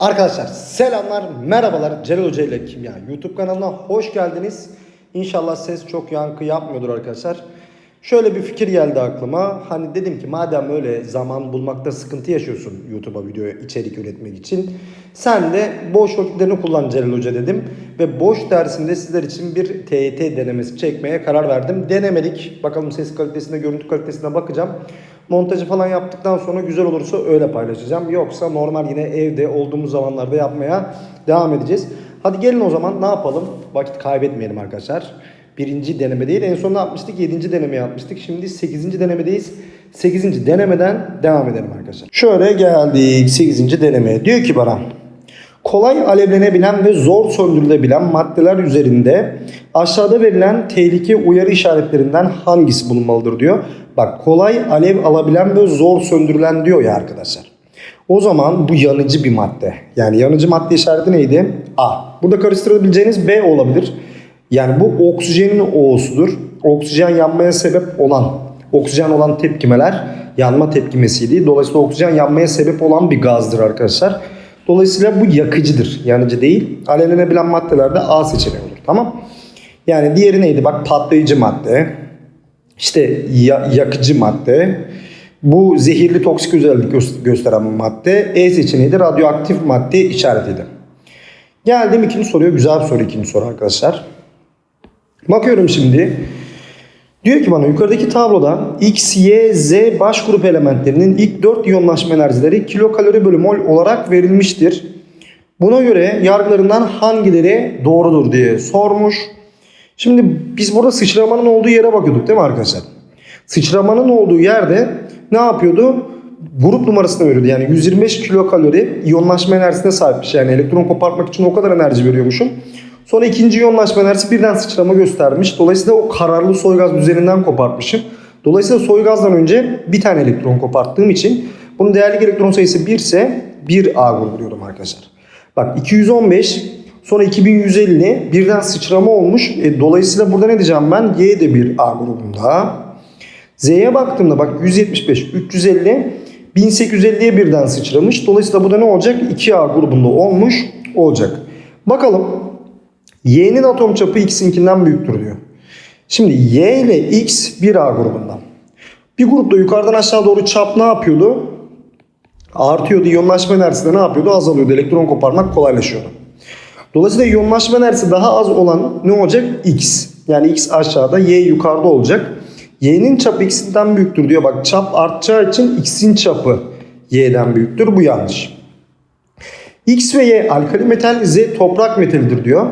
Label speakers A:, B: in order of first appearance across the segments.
A: Arkadaşlar selamlar, merhabalar. Celal Hoca ile Kimya YouTube kanalına hoş geldiniz. İnşallah ses çok yankı yapmıyordur arkadaşlar. Şöyle bir fikir geldi aklıma. Hani dedim ki madem öyle zaman bulmakta sıkıntı yaşıyorsun YouTube'a video içerik üretmek için. Sen de boş vakitlerini kullan Celal Hoca dedim. Ve boş dersinde sizler için bir TYT denemesi çekmeye karar verdim. Denemedik. Bakalım ses kalitesine, görüntü kalitesine bakacağım. Montajı falan yaptıktan sonra güzel olursa öyle paylaşacağım. Yoksa normal yine evde olduğumuz zamanlarda yapmaya devam edeceğiz. Hadi gelin o zaman ne yapalım? Vakit kaybetmeyelim arkadaşlar. Birinci deneme değil. En son ne yapmıştık? Yedinci deneme yapmıştık. Şimdi sekizinci denemedeyiz. Sekizinci denemeden devam edelim arkadaşlar. Şöyle geldik sekizinci denemeye. Diyor ki bana kolay alevlenebilen ve zor söndürülebilen maddeler üzerinde aşağıda verilen tehlike uyarı işaretlerinden hangisi bulunmalıdır diyor. Bak kolay alev alabilen ve zor söndürülen diyor ya arkadaşlar. O zaman bu yanıcı bir madde. Yani yanıcı madde işareti neydi? A. Burada karıştırabileceğiniz B olabilir. Yani bu oksijenin O'sudur. Oksijen yanmaya sebep olan, oksijen olan tepkimeler yanma tepkimesiydi. Dolayısıyla oksijen yanmaya sebep olan bir gazdır arkadaşlar. Dolayısıyla bu yakıcıdır. Yanıcı değil. Alevlenebilen maddelerde A seçeneği olur. Tamam. Yani diğeri neydi? Bak patlayıcı madde. İşte ya- yakıcı madde. Bu zehirli toksik özellik gö- gösteren madde. E seçeneği de radyoaktif madde işaretiydi. Geldim ikinci soruya. Güzel bir soru ikinci soru arkadaşlar. Bakıyorum şimdi. Diyor ki bana yukarıdaki tabloda X, Y, Z baş grup elementlerinin ilk 4 iyonlaşma enerjileri kilokalori bölü mol olarak verilmiştir. Buna göre yargılarından hangileri doğrudur diye sormuş. Şimdi biz burada sıçramanın olduğu yere bakıyorduk değil mi arkadaşlar? Sıçramanın olduğu yerde ne yapıyordu? Grup numarasını veriyordu. Yani 125 kilokalori iyonlaşma enerjisine sahipmiş. Yani elektron kopartmak için o kadar enerji veriyormuşum. Sonra ikinci iyonlaşma enerjisi birden sıçrama göstermiş. Dolayısıyla o kararlı soy gaz düzeninden kopartmışım. Dolayısıyla soy gazdan önce bir tane elektron koparttığım için bunun değerli elektron sayısı 1 ise 1A grubu diyorum arkadaşlar. Bak 215 sonra 2150 birden sıçrama olmuş. E, dolayısıyla burada ne diyeceğim ben? Y de bir A grubunda. Z'ye baktığımda bak 175, 350, 1850'ye birden sıçramış. Dolayısıyla bu da ne olacak? 2A grubunda olmuş olacak. Bakalım. Y'nin atom çapı X'inkinden büyüktür diyor. Şimdi Y ile X 1A grubundan. Bir grupta yukarıdan aşağı doğru çap ne yapıyordu? Artıyordu. İyonlaşma enerjisi de ne yapıyordu? Azalıyordu. Elektron koparmak kolaylaşıyordu. Dolayısıyla iyonlaşma enerjisi daha az olan ne olacak? X. Yani X aşağıda, Y yukarıda olacak. Y'nin çapı X'inden büyüktür diyor. Bak çap artacağı için X'in çapı Y'den büyüktür. Bu yanlış. X ve Y alkali metal, Z toprak metalidir diyor.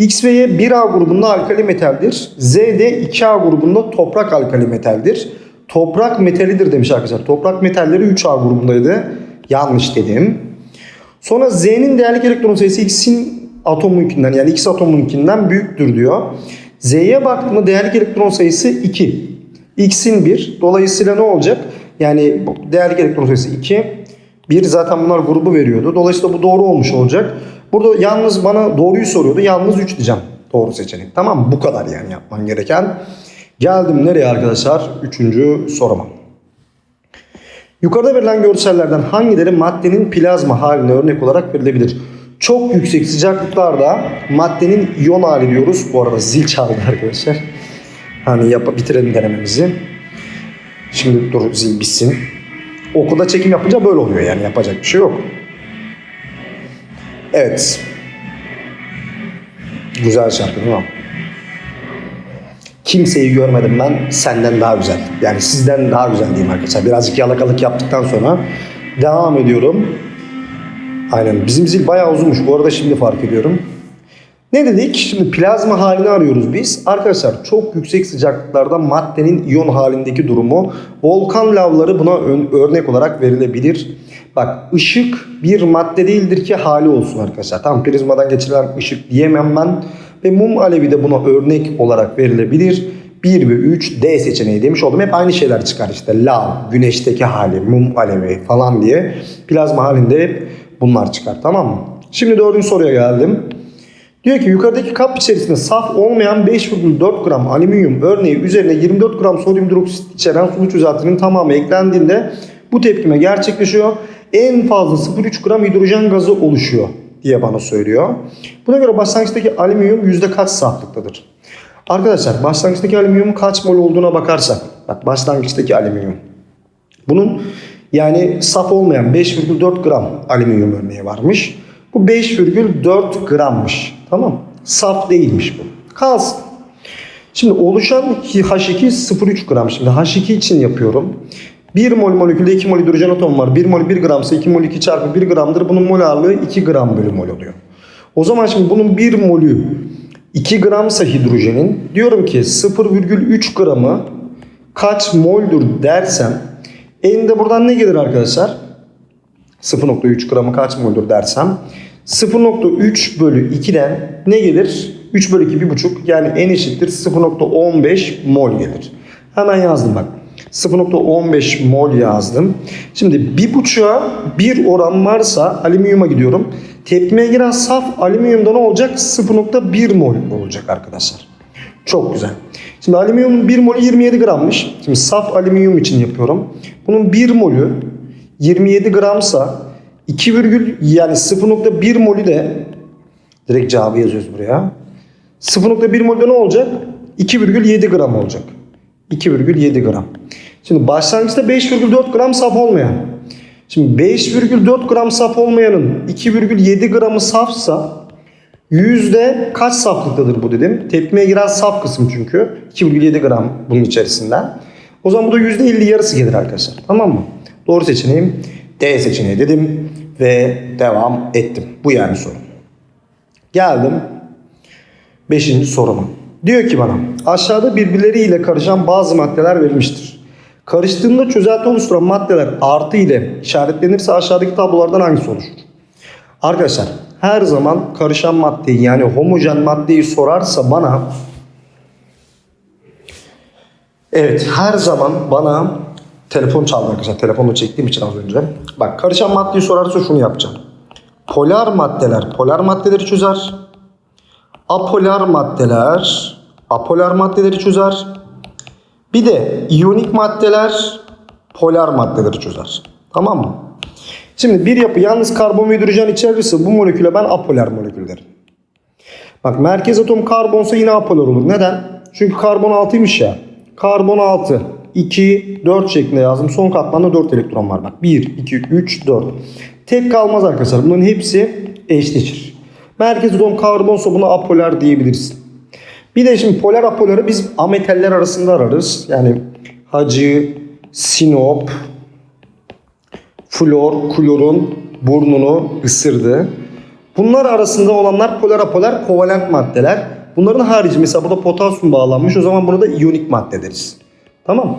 A: X ve Y 1A grubunda alkali metaldir. Z de 2A grubunda toprak alkali metaldir. Toprak metalidir demiş arkadaşlar. Toprak metalleri 3A grubundaydı. Yanlış dedim. Sonra Z'nin değerlik elektron sayısı X'in atomunkinden yani X atomunkinden büyüktür diyor. Z'ye baktığımda değerlik elektron sayısı 2. X'in 1. Dolayısıyla ne olacak? Yani değerlik elektron sayısı 2. 1 zaten bunlar grubu veriyordu. Dolayısıyla bu doğru olmuş olacak. Burada yalnız bana doğruyu soruyordu. Yalnız 3 diyeceğim. Doğru seçenek. Tamam? Bu kadar yani yapman gereken. Geldim nereye arkadaşlar? Üçüncü soruma. Yukarıda verilen görsellerden hangileri maddenin plazma haline örnek olarak verilebilir? Çok yüksek sıcaklıklarda maddenin iyon hali diyoruz. Bu arada zil çaldı arkadaşlar. Hani yap bitirelim denememizi. Şimdi dur zil bitsin. Okulda çekim yapınca böyle oluyor yani yapacak bir şey yok. Evet. Güzel şarkı değil mi? Kimseyi görmedim ben senden daha güzel. Yani sizden daha güzel diyeyim arkadaşlar. Birazcık yalakalık yaptıktan sonra devam ediyorum. Aynen bizim zil bayağı uzunmuş. Bu arada şimdi fark ediyorum. Ne dedik? Şimdi plazma halini arıyoruz biz. Arkadaşlar çok yüksek sıcaklıklarda maddenin iyon halindeki durumu volkan lavları buna örnek olarak verilebilir. Bak ışık bir madde değildir ki hali olsun arkadaşlar. Tam prizmadan geçirilen ışık diyemem ben. Ve mum alevi de buna örnek olarak verilebilir. 1 ve 3 D seçeneği demiş oldum. Hep aynı şeyler çıkar işte. Lav, güneşteki hali, mum alevi falan diye. Plazma halinde hep bunlar çıkar tamam mı? Şimdi dördüncü soruya geldim. Diyor ki yukarıdaki kap içerisinde saf olmayan 5,4 gram alüminyum örneği üzerine 24 gram sodyum hidroksit içeren sulu çözeltinin tamamı eklendiğinde bu tepkime gerçekleşiyor. en fazla 0,3 gram hidrojen gazı oluşuyor diye bana söylüyor. Buna göre başlangıçtaki alüminyum yüzde kaç saflıktadır? Arkadaşlar başlangıçtaki alüminyum kaç mol olduğuna bakarsak. Bak başlangıçtaki alüminyum. Bunun yani saf olmayan 5,4 gram alüminyum örneği varmış. Bu 5,4 grammış. Tamam Saf değilmiş bu. Kalsın. Şimdi oluşan H2 0,3 gram. Şimdi H2 için yapıyorum. 1 mol molekülde 2 mol hidrojen atom var. 1 mol 1 gramsa 2 mol 2 çarpı 1 gramdır. Bunun mol ağırlığı 2 gram bölü mol oluyor. O zaman şimdi bunun 1 molü 2 gramsa hidrojenin diyorum ki 0,3 gramı kaç moldür dersem elinde buradan ne gelir arkadaşlar? 0.3 gramı kaç moldür dersem 0.3 bölü 2'den ne gelir? 3 bölü 2 1.5 yani en eşittir 0.15 mol gelir. Hemen yazdım bak. 0.15 mol yazdım. Şimdi bir buçuğa bir oran varsa alüminyuma gidiyorum. Tepkimeye giren saf alüminyumda ne olacak? 0.1 mol olacak arkadaşlar. Çok güzel. Şimdi alüminyumun 1 molü 27 grammış. Şimdi saf alüminyum için yapıyorum. Bunun 1 molü 27 gramsa 2 virgül yani 0.1 molü de direkt cevabı yazıyoruz buraya. 0.1 molde ne olacak? 2,7 gram olacak. 2,7 gram. Şimdi başlangıçta 5,4 gram saf olmayan. Şimdi 5,4 gram saf olmayanın 2,7 gramı safsa yüzde kaç saflıktadır bu dedim. Tepkimeye giren saf kısım çünkü. 2,7 gram bunun içerisinden. O zaman bu da yüzde 50 yarısı gelir arkadaşlar. Tamam mı? Doğru seçeneğim D seçeneği dedim ve devam ettim. Bu yani soru. Geldim Beşinci soruma. Diyor ki bana aşağıda birbirleriyle karışan bazı maddeler verilmiştir. Karıştığında çözelti oluşturan maddeler artı ile işaretlenirse aşağıdaki tablolardan hangisi oluşur? Arkadaşlar her zaman karışan maddeyi yani homojen maddeyi sorarsa bana Evet her zaman bana telefon çaldı arkadaşlar. Telefonla çektiğim için az önce. Bak karışan maddeyi sorarsa şunu yapacağım. Polar maddeler polar maddeleri çözer. Apolar maddeler apolar maddeleri çözer. Bir de iyonik maddeler polar maddeleri çözer. Tamam mı? Şimdi bir yapı yalnız karbon ve hidrojen içerirse bu moleküle ben apolar molekül derim. Bak merkez atom karbonsa yine apolar olur. Neden? Çünkü karbon 6'ymış ya. Karbon 6, 2, 4 şeklinde yazdım. Son katmanda 4 elektron var. Bak 1, 2, 3, 4. Tek kalmaz arkadaşlar. Bunların hepsi eşleşir. Merkez atom karbonsa buna apolar diyebilirsin. Bir de şimdi polar apoları biz ametaller arasında ararız. Yani hacı, sinop, flor, klorun burnunu ısırdı. Bunlar arasında olanlar polar apolar kovalent maddeler. Bunların harici mesela burada potasyum bağlanmış. O zaman bunu da iyonik madde deriz. Tamam mı?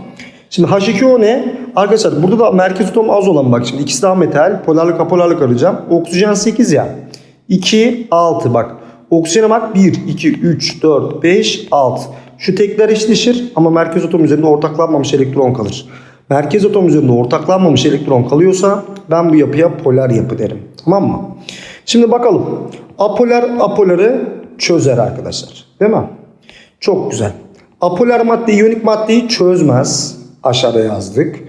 A: Şimdi H2O ne? Arkadaşlar burada da merkez atom az olan bak şimdi ikisi daha metal. Polarlık apolarlık arayacağım. Oksijen 8 ya. 2, 6 bak. Oksijene bak 1, 2, 3, 4, 5, 6. Şu tekler eşleşir ama merkez atom üzerinde ortaklanmamış elektron kalır. Merkez atom üzerinde ortaklanmamış elektron kalıyorsa ben bu yapıya polar yapı derim. Tamam mı? Şimdi bakalım. Apolar apoları çözer arkadaşlar. Değil mi? Çok güzel. Apolar madde iyonik maddeyi çözmez. Aşağıda yazdık.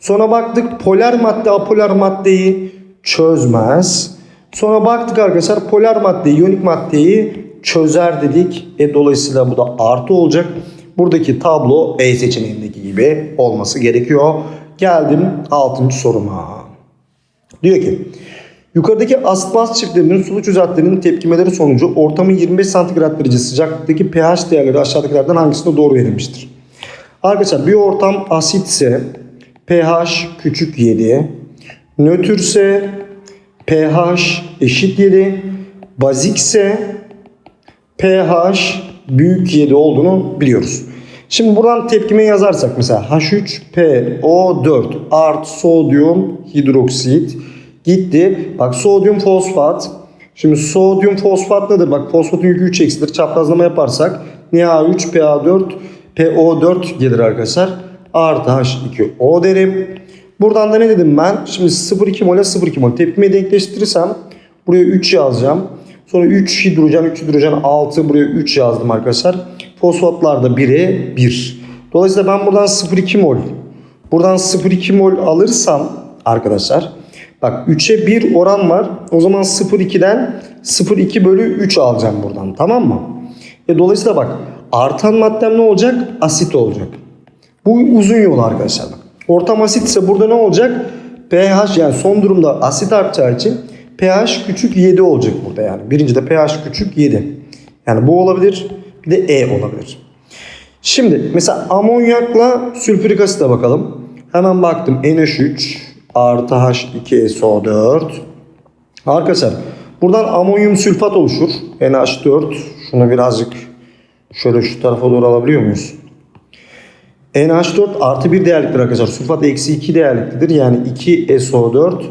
A: Sonra baktık polar madde apolar maddeyi çözmez. Sonra baktık arkadaşlar polar madde iyonik maddeyi çözer dedik. E dolayısıyla bu da artı olacak. Buradaki tablo E seçeneğindeki gibi olması gerekiyor. Geldim 6. soruma. Diyor ki yukarıdaki asit çiftlerinin sulu çözeltilerinin tepkimeleri sonucu ortamın 25 santigrat derece sıcaklıktaki pH değerleri aşağıdakilerden hangisinde doğru verilmiştir? Arkadaşlar bir ortam asitse pH küçük 7, nötrse pH eşit 7, bazikse pH büyük 7 olduğunu biliyoruz. Şimdi buradan tepkime yazarsak mesela H3PO4 art sodyum hidroksit gitti. Bak sodyum fosfat. Şimdi sodyum fosfat nedir? Bak fosfatın yükü 3 eksidir. Çaprazlama yaparsak NaH3PA4 PO4 gelir arkadaşlar. Artı H2O derim. Buradan da ne dedim ben? Şimdi 0,2 mole 0,2 mol. Tepkimeyi denkleştirirsem buraya 3 yazacağım. Sonra 3 hidrojen, 3 hidrojen 6 buraya 3 yazdım arkadaşlar. Fosfatlar da 1'e 1. Dolayısıyla ben buradan 0,2 mol. Buradan 0,2 mol alırsam arkadaşlar Bak 3'e 1 oran var. O zaman 0,2'den 0,2 bölü 3 alacağım buradan. Tamam mı? E, dolayısıyla bak artan maddem ne olacak? Asit olacak. Bu uzun yol arkadaşlar. Ortam asit ise burada ne olacak? pH yani son durumda asit artacağı için pH küçük 7 olacak burada yani. Birinci de pH küçük 7. Yani bu olabilir. Bir de E olabilir. Şimdi mesela amonyakla sülfürik asite bakalım. Hemen baktım NH3 artı H2SO4. Arkadaşlar buradan amonyum sülfat oluşur. NH4. Şunu birazcık şöyle şu tarafa doğru alabiliyor muyuz? NH4 artı 1 değerliktir arkadaşlar. Sülfat eksi 2 değerliklidir. Yani 2SO4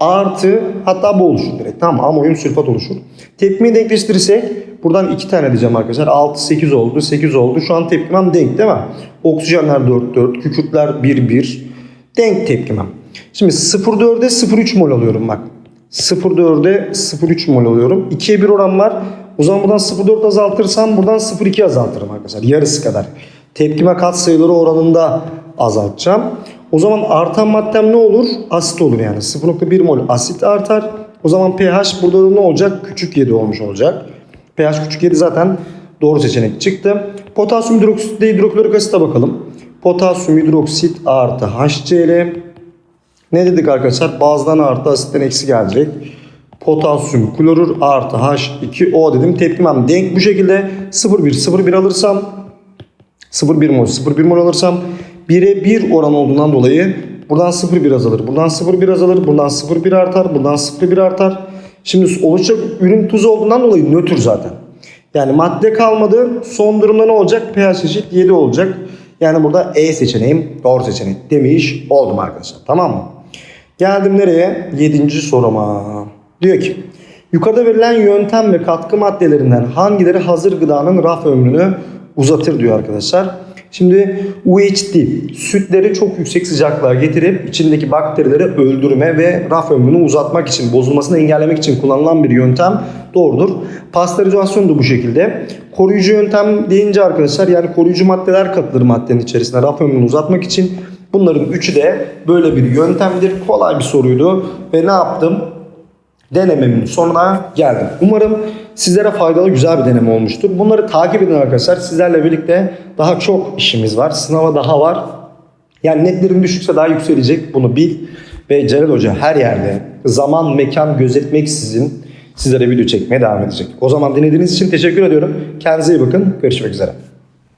A: artı hatta bu oluşur direkt. Tamam amonyum sülfat oluşur. Tepkimeyi denkleştirirsek buradan 2 tane diyeceğim arkadaşlar. 6 8 oldu. 8 oldu. Şu an tepkimem denk değil mi? Oksijenler 4 4. Kükürtler 1 1. Denk tepkimem. Şimdi 0,4'e 0,3 mol alıyorum bak. 0,4'e 0,3 mol alıyorum. 2'ye 1 oran var. O zaman buradan 0,4 azaltırsam buradan 0,2 azaltırım arkadaşlar. Yarısı kadar. Tepkime kat sayıları oranında azaltacağım. O zaman artan maddem ne olur? Asit olur yani. 0,1 mol asit artar. O zaman pH burada da ne olacak? Küçük 7 olmuş olacak. pH küçük 7 zaten doğru seçenek çıktı. Potasyum hidroksit ile hidroklorik asite bakalım. Potasyum hidroksit artı HCl. Ne dedik arkadaşlar? Bazdan artı asitten eksi gelecek. Potasyum klorür artı H2O dedim. Tepkimem denk bu şekilde 0,1 0,1 alırsam 0,1 mol 0,1 mol alırsam 1'e 1 oran olduğundan dolayı buradan 0,1 azalır. Buradan 0,1 azalır. Buradan 0,1 artar. Buradan 0,1 artar. Şimdi oluşacak ürün tuz olduğundan dolayı nötr zaten. Yani madde kalmadı. Son durumda ne olacak? pH eşit 7 olacak. Yani burada E seçeneğim doğru seçenek demiş oldum arkadaşlar. Tamam mı? Geldim nereye? 7. soruma. Diyor ki yukarıda verilen yöntem ve katkı maddelerinden hangileri hazır gıdanın raf ömrünü uzatır diyor arkadaşlar. Şimdi UHT sütleri çok yüksek sıcaklığa getirip içindeki bakterileri öldürme ve raf ömrünü uzatmak için, bozulmasını engellemek için kullanılan bir yöntem doğrudur. Pastörizasyon da bu şekilde. Koruyucu yöntem deyince arkadaşlar yani koruyucu maddeler katılır maddenin içerisine raf ömrünü uzatmak için. Bunların üçü de böyle bir yöntemdir. Kolay bir soruydu ve ne yaptım? denememin sonuna geldim. Umarım sizlere faydalı güzel bir deneme olmuştur. Bunları takip edin arkadaşlar. Sizlerle birlikte daha çok işimiz var. Sınava daha var. Yani netlerin düşükse daha yükselecek. Bunu bil. Ve Celal Hoca her yerde zaman mekan gözetmeksizin sizlere video çekmeye devam edecek. O zaman dinlediğiniz için teşekkür ediyorum. Kendinize iyi bakın. Görüşmek üzere.